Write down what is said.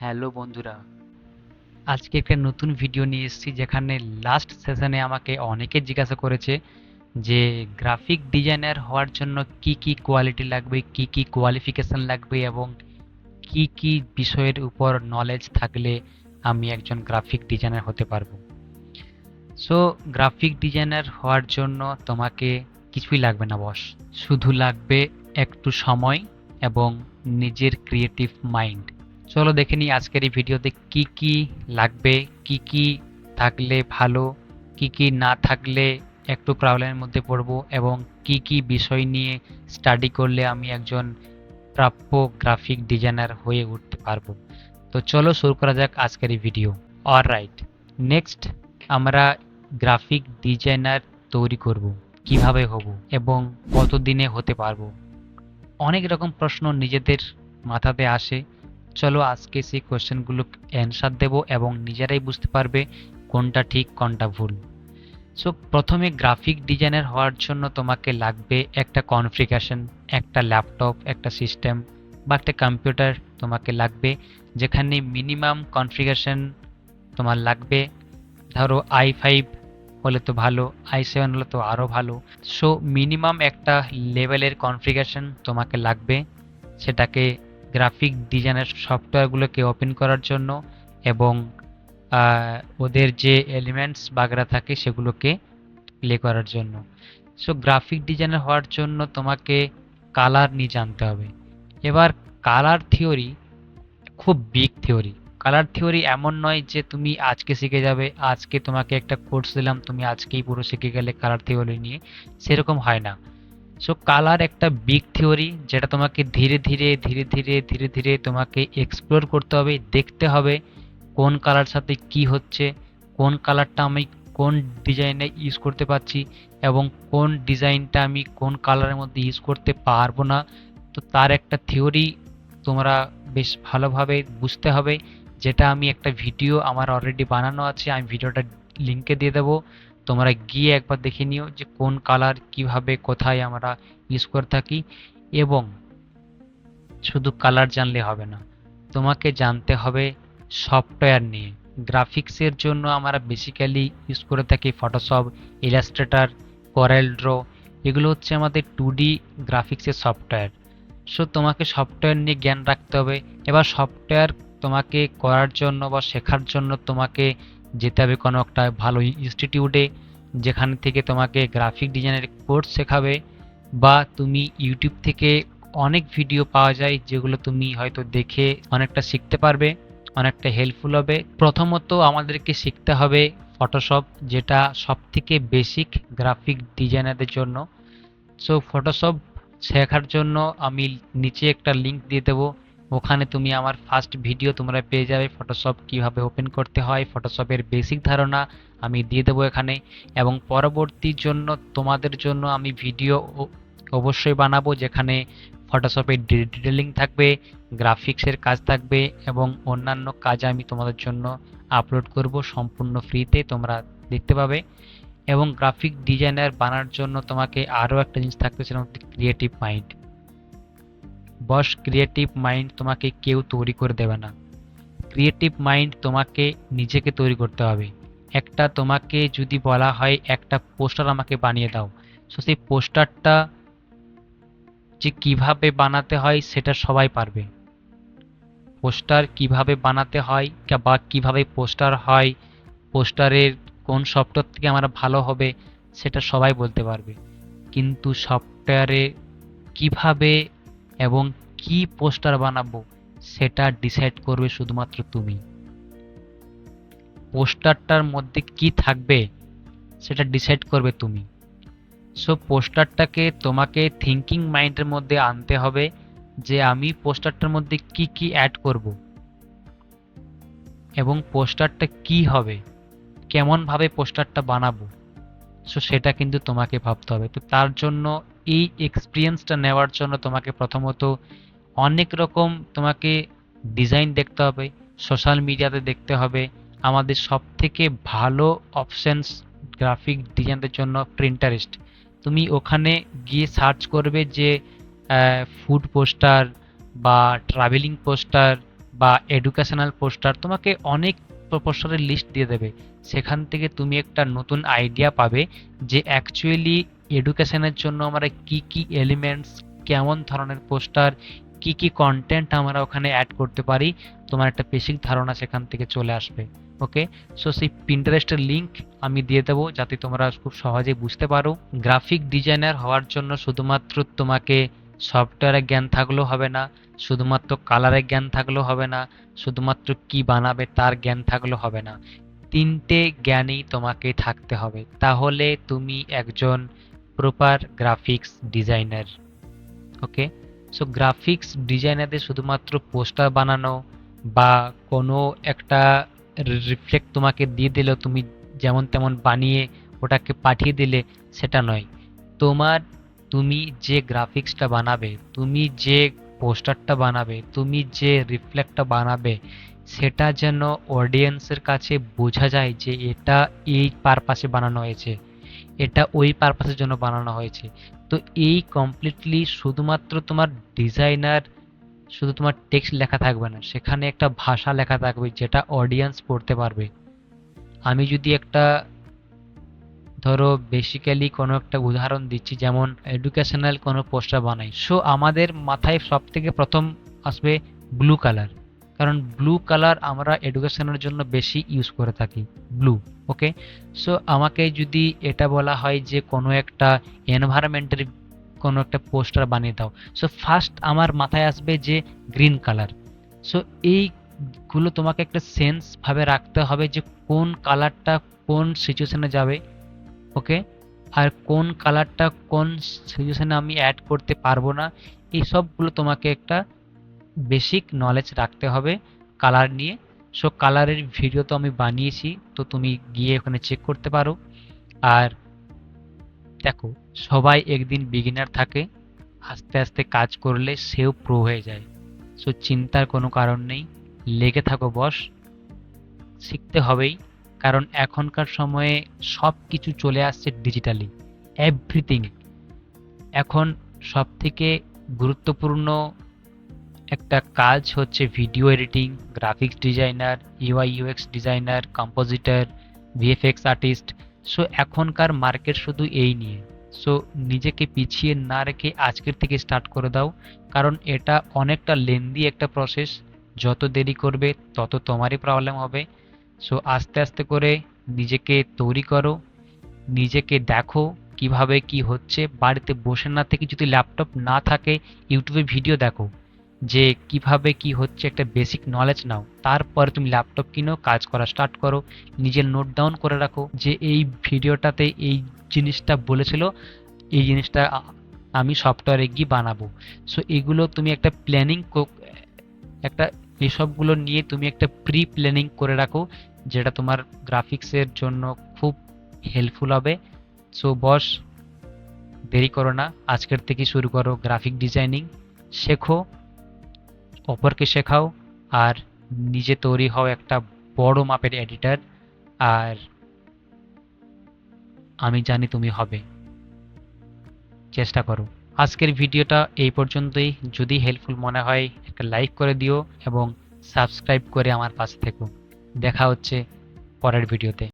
Hello বন্ধুরা, আজকে একটা নতুন ভিডিও নিয়ে এসেছি যেখানে লাস্ট সেশনে আমাকে অনেকে জিজ্ঞাসা করেছে যে গ্রাফিক ডিজাইনার হওয়ার জন্য কি কি কোয়ালিটি লাগবে, কি কি কোয়ালিফিকেশন লাগবে এবং কি কি বিষয়ের উপর নলেজ থাকলে আমি একজন গ্রাফিক ডিজাইনার হতে পারব। সো গ্রাফিক ডিজাইনার হওয়ার জন্য তোমাকে কিছুই লাগবে না বস শুধু লাগবে একটু সময় এবং নিজের ক্রিয়েটিভ মাইন্ড চলো দেখে নিই আজকের এই ভিডিওতে কি কি লাগবে, কি কি থাকলে ভালো, কি কি না থাকলে একটু প্রবলেমের মধ্যে পড়ব এবং কি কি বিষয় নিয়ে স্টাডি করলে আমি একজন প্রাপ্য গ্রাফিক ডিজাইনার হয়ে উঠতে পারব। তো চলো শুরু করা যাক আজকের এই ভিডিও অল রাইট নেক্সট আমরা গ্রাফিক ডিজাইনার তৈরি করব, কীভাবে হব এবং কতদিনে হতে পারব? অনেক রকম প্রশ্ন নিজেদের মাথাতে আসে। চলো আজকে সেই কোশ্চেনগুলো অ্যান্সার দেব এবং নিজেরাই বুঝতে পারবে কোনটা ঠিক, কোনটা ভুল। সো প্রথমে গ্রাফিক ডিজাইনার হওয়ার জন্য তোমাকে লাগবে একটা কনফিগারেশন একটা ল্যাপটপ একটা সিস্টেম বা একটা কম্পিউটার তোমাকে লাগবে, যেখানে মিনিমাম কনফিগারেশন তোমার লাগবে। ধরো আই ফাইভ হলে তো ভালো আই সেভেন হলে তো আরও ভালো। সো মিনিমাম একটা লেভেলের কনফিগারেশন তোমাকে লাগবে, সেটাকে গ্রাফিক ডিজাইনের সফটওয়্যারগুলোকে ওপেন করার জন্য এবং ওদের যে এলিমেন্টস বাগরা থাকে সেগুলোকে প্লে করার জন্য। সো গ্রাফিক ডিজাইনার হওয়ার জন্য তোমাকে কালার নিয়ে জানতে হবে। এবার কালার থিওরি খুব বিগ থিওরি কালার থিওরি এমন নয় যে তুমি আজকে শিখে যাবে, আজকে তোমাকে একটা কোর্স দিলাম, তুমি আজকেই পুরো শিখে গেলে কালার থিওরি নিয়ে। সেরকম হয় না। সো কালার একটা বিগ থিওরি যেটা তোমাকে ধীরে ধীরে ধীরে ধীরে ধীরে ধীরে তোমাকে এক্সপ্লোর করতে হবে, দেখতে হবে কোন কালার সাথে কি হচ্ছে, কোন কালারটা আমি কোন ডিজাইনে ইউজ করতে পারছি এবং কোন ডিজাইনটা আমি কোন কালারের মধ্যে ইউজ করতে পারব না। তো তার একটা থিওরি তোমরা বেশ ভালোভাবে বুঝতে হবে। যেটা আমি একটা ভিডিও আমার অলরেডি বানানো আছে, আমি ভিডিওটা লিঙ্কে দিয়ে দেবো। তোমরা গিয়ে একবার দেখে নিও যে কোন কালার কীভাবে, কোথায় আমরা ইউজ করে থাকি এবং শুধু কালার জানলে হবে না, তোমাকে জানতে হবে সফটওয়্যার নিয়ে। গ্রাফিক্সের জন্য আমরা বেসিক্যালি ইউজ করে থাকি ফটোশপ ইলাস্ট্রেটার করেল ড্র এগুলো হচ্ছে আমাদের টু ডি গ্রাফিক্সের সফটওয়্যার সো তোমাকে সফটওয়্যার নিয়ে জ্ঞান রাখতে হবে। এবার সফটওয়্যার তোমাকে করার জন্য বা শেখার জন্য তোমাকে যেতে হবে কোনো একটা ভালো ইনস্টিটিউটে যেখান থেকে তোমাকে গ্রাফিক ডিজাইনের কোর্স শেখাবে বা তুমি ইউটিউব থেকে অনেক ভিডিও পাওয়া যায় যেগুলো তুমি হয়তো দেখে অনেকটা শিখতে পারবে, অনেকটা হেল্পফুল হবে। প্রথমত আমাদেরকে শিখতে হবে ফটোশপ যেটা সব থেকে বেসিক গ্রাফিক ডিজাইনারদের জন্য। সো ফটোশপ শেখার জন্য আমি নিচে একটা লিংক দিয়ে দেবো। ওখানে তুমি আমার ফার্স্ট ভিডিও তোমরা পেয়ে যাবে। ফটোশপ কীভাবে ওপেন করতে হয় ফটোশপের বেসিক ধারণা আমি দিয়ে দেবো এখানে। এবং পরবর্তীর জন্য তোমাদের জন্য আমি ভিডিও অবশ্যই বানাবো, যেখানে ফটোশপের ডিটেলিং থাকবে গ্রাফিক্সের কাজ থাকবে এবং অন্যান্য কাজ আমি তোমাদের জন্য আপলোড করব সম্পূর্ণ ফ্রিতে তোমরা দেখতে পাবে। এবং গ্রাফিক ডিজাইনার বানার জন্য তোমাকে আরও একটা জিনিস থাকবে সেটা creative mind boss creative mind তোমাকে কেউ তৈরি করে দেবে না। ক্রিয়েটিভ মাইন্ড তোমাকে নিজেকে তৈরি করতে হবে। একটা তোমাকে যদি বলা হয়, একটা পোস্টার আমাকে বানিয়ে দাও। সো সেই পোস্টারটা যে কীভাবে বানাতে হয়, সেটা সবাই পারবে। পোস্টার কীভাবে বানাতে হয় বা কীভাবে পোস্টার হয় পোস্টারের কোন সফটওয়্যার থেকে আমার ভালো হবে, সেটা সবাই বলতে পারবে। কিন্তু সফটওয়্যারে কীভাবে এবং কি পোস্টার বানাবো সেটা ডিসাইড করবে শুধুমাত্র তুমি। পোস্টারটার মধ্যে কি থাকবে সেটা ডিসাইড করবে তুমি। সো পোস্টারটাকে তোমাকে থিঙ্কিং মাইন্ডের মধ্যে আনতে হবে যে আমি পোস্টারটার মধ্যে কি কি অ্যাড করব এবং পোস্টারটা কি হবে, কেমনভাবে পোস্টারটা বানাবো। সো সেটা কিন্তু তোমাকে ভাবতে হবে। তো তার জন্য এই এক্সপিরিয়েন্সটা নেওয়ার জন্য তোমাকে প্রথমত অনেক রকম তোমাকে ডিজাইন দেখতে হবে সোশ্যাল মিডিয়াতে দেখতে হবে, আমাদের সব থেকে ভালো অপশানস গ্রাফিক ডিজাইনদের জন্য প্রিন্টারেস্ট তুমি ওখানে গিয়ে সার্চ করবে যে ফুড পোস্টার বা ট্রাভেলিং পোস্টার বা এডুকেশনাল পোস্টার তোমাকে অনেক পোস্টারের লিস্ট দিয়ে দেবে। সেখান থেকে তুমি একটা নতুন আইডিয়া পাবে যে অ্যাকচুয়ালি এডুকেশনের জন্য আমরা কি কি এলিমেন্টস কেমন ধরনের পোস্টার কি কি কন্টেন্ট আমরা ওখানে অ্যাড করতে পারি, তোমার একটা বেসিক ধারণা সেখান থেকে চলে আসবে ওকে সো সেই পিন্টারেস্টের লিঙ্ক আমি দিয়ে দেবো যাতে তোমরা খুব সহজে বুঝতে পারো। গ্রাফিক ডিজাইনার হওয়ার জন্য শুধুমাত্র তোমাকে সফটওয়্যারের জ্ঞান থাকলেও হবে না, শুধুমাত্র কালারের জ্ঞান থাকলেও হবে না, শুধুমাত্র কি বানাবে তার জ্ঞান থাকলেও হবে না। তিনটে জ্ঞানই তোমাকে থাকতে হবে। তাহলে তুমি একজন proper graphics designer okay so graphics ডিজাইনারদের শুধুমাত্র পোস্টার বানানো বা কোনো একটা রিফ্লেক্ট তোমাকে দিয়ে দিলেও তুমি যেমন তেমন বানিয়ে ওটাকে পাঠিয়ে দিলে, সেটা নয়। তোমার, তুমি যে গ্রাফিক্সটা বানাবে, তুমি যে পোস্টারটা বানাবে, তুমি যে রিফ্লেক্টটা বানাবে, সেটা যেন অডিয়েন্সের কাছে বোঝা যায় যে এটা এই পারপাসে বানানো হয়েছে। এটা ওই পারপাসের জন্য বানানো হয়েছে। তো এই কমপ্লিটলি শুধুমাত্র তোমার ডিজাইনার শুধু তোমার টেক্সট লেখা থাকবে না, সেখানে একটা ভাষা লেখা থাকবে যেটা অডিয়েন্স পড়তে পারবে। আমি যদি একটা, ধরো বেসিক্যালি কোনো একটা উদাহরণ দিচ্ছি, যেমন এডুকেশনাল কোনো পোস্টার বানাই। সো আমাদের মাথায় সব থেকে প্রথম আসবে ব্লু কালার কারণ ব্লু কালার আমরা এডুকেশনের জন্য বেশি ইউজ করে থাকি ব্লু ওকে সো আমাকে যদি এটা বলা হয় যে কোনো একটা এনভায়রনমেন্টের কোনো একটা পোস্টার বানিয়ে দাও সো ফার্স্ট আমার মাথায় আসবে যে গ্রিন কালার সো এইগুলো তোমাকে একটা সেন্স ভাবে রাখতে হবে যে কোন কালারটা কোন সিচুয়েশনে যাবে ওকে আর কোন কালারটা কোন সিচুয়েশনে আমি অ্যাড করতে পারব না, এই সবগুলো তোমাকে একটা বেসিক নলেজ রাখতে হবে কালার নিয়ে। সো কালারের ভিডিও তো আমি বানিয়েছি, তো তুমি গিয়ে ওখানে চেক করতে পারো। আর দেখো, সবাই একদিন বিগিনার থাকে, আস্তে আস্তে কাজ করলে সেও প্রো হয়ে যায়। সো চিন্তার কোনো কারণ নেই, লেগে থাকো বস শিখতে হবেই। কারণ এখনকার সময়ে সব কিছু চলে আসছে ডিজিটালি এভরিথিং এখন সব থেকে গুরুত্বপূর্ণ একটা কাজ হচ্ছে video editing graphics designer UI UX designer compositor VFX artist so এখনকার মার্কেট শুধু এই নিয়ে। সো নিজেকে পিছিয়ে না রেখে আজকের থেকে স্টার্ট করে দাও। কারণ এটা অনেকটা লেন্দি একটা প্রসেস যত দেরি করবে, তত তোমারই প্রবলেম হবে। সো আস্তে আস্তে করে নিজেকে তৈরি করো। নিজেকে দেখো কীভাবে কি হচ্ছে। বাড়িতে বসে না থেকে যদি ল্যাপটপ না থাকে ইউটিউবে ভিডিও দেখো। যে কীভাবে কি হচ্ছে একটা বেসিক নলেজ নাও। তারপরে তুমি ল্যাপটপ কিনো, কাজ করা স্টার্ট করো, নিজের নোট ডাউন করে রাখো যে এই ভিডিওটাতে এই জিনিসটা বলেছিল, এই জিনিসটা আমি সফটওয়্যারে গিয়ে বানাবো। সো এগুলো তুমি একটা প্ল্যানিং একটা এসবগুলো নিয়ে তুমি একটা প্রি প্ল্যানিং করে রাখো, যেটা তোমার গ্রাফিক্সের জন্য খুব হেল্পফুল হবে। সো বস দেরি করো না। আজকের থেকে শুরু করো গ্রাফিক ডিজাইনিং শেখো। অপরকে শেখাও, আর নিজে তৈরি হও একটা বড় মাপের এডিটর আর আমি জানি তুমি হবে। চেষ্টা করো। আজকের ভিডিওটা এই পর্যন্তই। যদি হেল্পফুল মনে হয়, একটা লাইক করে দিও এবং সাবস্ক্রাইব করে আমার পাশে থেকো। দেখা হচ্ছে পরের ভিডিওতে।